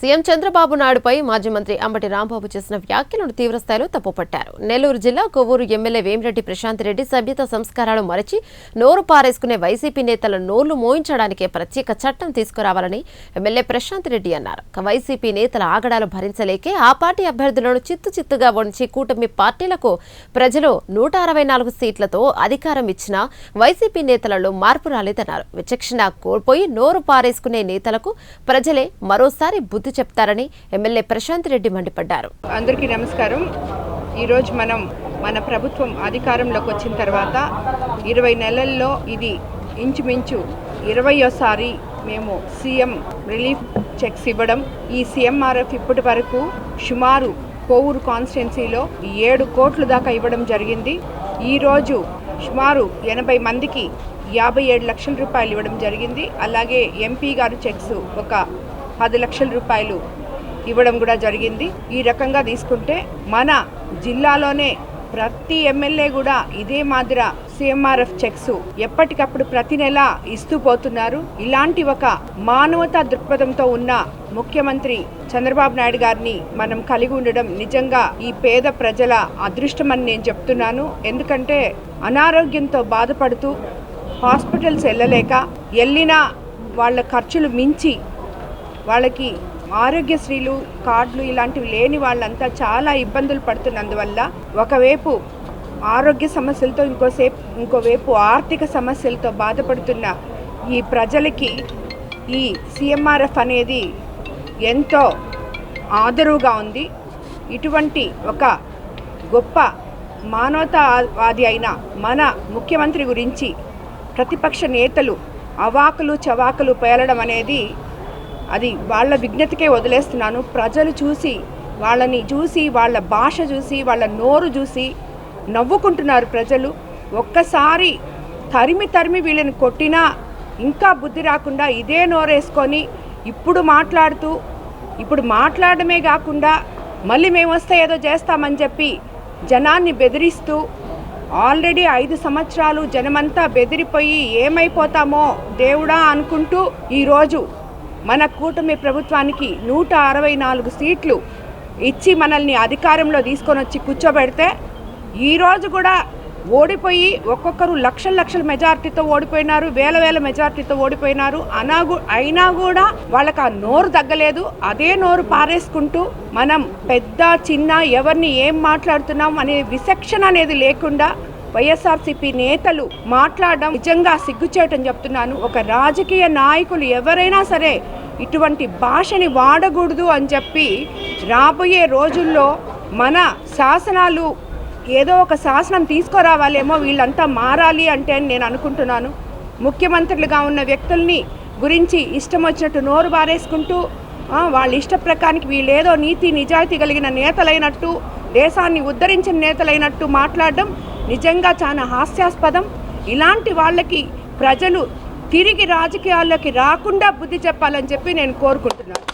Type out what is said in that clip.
CM Chandrababu నాయుడుపై మాజీ మంత్రి అంబటి రాంబాబు చేసిన వ్యాఖ్యలను తీవ్రస్థాయిలో తప్పుపట్టారు. నెల్లూరు జిల్లా కొవ్వూరు ఎమ్మెల్యే వేమిరెడ్డి ప్రశాంత్ రెడ్డి సభ్యత సంస్కారాలు మరచి నోరు పారేసుకునే వైసీపీ నేతల నోళ్ళు మోయించడానికే ప్రత్యేక చట్టం తీసుకురావాలని ఎమ్మెల్యే ప్రశాంత్ రెడ్డి అన్నారు. వైసీపీ నేతల ఆగడాలు భరించలేకే ఆ పార్టీ అభ్యర్థులను చిత్తు చిత్తుగా వంచి కూటమి పార్టీలకు ప్రజలు నూట అరవై నాలుగు సీట్లతో అధికారం ఇచ్చిన వైసీపీ నేతలలో మార్పు రాలేదన్నారు. విచక్షణ కోల్పోయి నోరు పారేసుకునే నేతలకు ప్రజలే మరోసారి బుద్ధి చెప్తారని ఎమ్మెల్యే ప్రశాంత్ రెడ్డి మండిపడ్డారు. అందరికీ నమస్కారం. ఈరోజు మనం మన ప్రభుత్వం అధికారంలోకి వచ్చిన తర్వాత ఇరవై నెలల్లో ఇది ఇంచుమించు ఇరవయోసారి మేము సీఎం రిలీఫ్ చెక్స్ ఇవ్వడం. ఈ సీఎంఆర్ఎఫ్ ఇప్పటి వరకు సుమారు కోవూరు కాన్స్టిట్యున్సీలో ఏడు కోట్ల దాకా ఇవ్వడం జరిగింది. ఈరోజు సుమారు ఎనభై మందికి యాభై ఏడు లక్షల రూపాయలు ఇవ్వడం జరిగింది. అలాగే ఎంపీ గారు చెక్స్ ఒక పది లక్షల రూపాయలు ఇవ్వడం కూడా జరిగింది. ఈ రకంగా తీసుకుంటే మన జిల్లాలోనే ప్రతి ఎమ్మెల్యే కూడా ఇదే మాదిర సిఎంఆర్ఎఫ్ చెక్స్ ఎప్పటికప్పుడు ప్రతి నెల ఇస్తూ పోతున్నారు. ఇలాంటి ఒక మానవతా దృక్పథంతో ఉన్న ముఖ్యమంత్రి చంద్రబాబు నాయుడు గారిని మనం కలిగి ఉండడం నిజంగా ఈ పేద ప్రజల అదృష్టమని నేను చెప్తున్నాను. ఎందుకంటే అనారోగ్యంతో బాధపడుతూ హాస్పిటల్స్ వెళ్ళలేక వెళ్ళినా వాళ్ళ ఖర్చులు మించి వాళ్ళకి ఆరోగ్యశ్రీలు కార్డులు ఇలాంటివి లేని వాళ్ళంతా చాలా ఇబ్బందులు పడుతున్నందువల్ల ఒకవైపు ఆరోగ్య సమస్యలతో ఇంకోసేపు ఇంకోవైపు ఆర్థిక సమస్యలతో బాధపడుతున్న ఈ ప్రజలకి ఈ సిఎంఆర్ఎఫ్ అనేది ఎంతో ఆదరువుగా ఉంది. ఇటువంటి ఒక గొప్ప మానవతావాది అయిన మన ముఖ్యమంత్రి గురించి ప్రతిపక్ష నేతలు అవాకులు చవాకులు పేలడం అనేది అది వాళ్ళ విజ్ఞతకే వదిలేస్తున్నాను. ప్రజలు చూసి వాళ్ళని చూసి వాళ్ళ భాష చూసి వాళ్ళ నోరు చూసి నవ్వుకుంటున్నారు ప్రజలు. ఒక్కసారి తరిమి తరిమి వీళ్ళని కొట్టినా ఇంకా బుద్ధి రాకుండా ఇదే నోరేసుకొని ఇప్పుడు మాట్లాడుతూ ఇప్పుడు మాట్లాడమే కాకుండా మళ్ళీ మేము వస్తే ఏదో చేస్తామని చెప్పి జనాన్ని బెదిరిస్తూ ఆల్రెడీ ఐదు సంవత్సరాలు జనమంతా బెదిరిపోయి ఏమైపోతామో దేవుడా అనుకుంటూ ఈరోజు మన కూటమి ప్రభుత్వానికి నూట అరవై నాలుగు సీట్లు ఇచ్చి మనల్ని అధికారంలో తీసుకొని వచ్చి కూర్చోబెడితే ఈరోజు కూడా ఓడిపోయి ఒక్కొక్కరు లక్షల లక్షల మెజార్టీతో ఓడిపోయినారు వేల వేల మెజార్టీతో ఓడిపోయినారు. అనా అయినా కూడా వాళ్ళకి ఆ నోరు తగ్గలేదు. అదే నోరు పారేసుకుంటూ మనం పెద్ద చిన్న ఎవరిని ఏం మాట్లాడుతున్నాం అనే విసక్షణ అనేది లేకుండా వైఎస్ఆర్సీపీ నేతలు మాట్లాడడం నిజంగా సిగ్గుచేయటం చెప్తున్నాను. ఒక రాజకీయ నాయకులు ఎవరైనా సరే ఇటువంటి భాషని వాడకూడదు అని చెప్పి రాబోయే రోజుల్లో మన శాసనాలు ఏదో ఒక శాసనం తీసుకురావాలేమో వీళ్ళంతా మారాలి అంటే అని నేను అనుకుంటున్నాను. ముఖ్యమంత్రులుగా ఉన్న వ్యక్తుల్ని గురించి ఇష్టం వచ్చినట్టు నోరు బారేసుకుంటూ వాళ్ళ ఇష్ట ప్రకారానికి వీళ్ళేదో నీతి నిజాయితీ కలిగిన నేతలైనట్టు దేశాన్ని ఉద్ధరించిన నేతలైనట్టు మాట్లాడడం నిజంగా చాలా హాస్యాస్పదం. ఇలాంటి వాళ్ళకి ప్రజలు తిరిగి రాజకీయాల్లోకి రాకుండా బుద్ధి చెప్పాలని చెప్పి నేను కోరుకుంటున్నాను.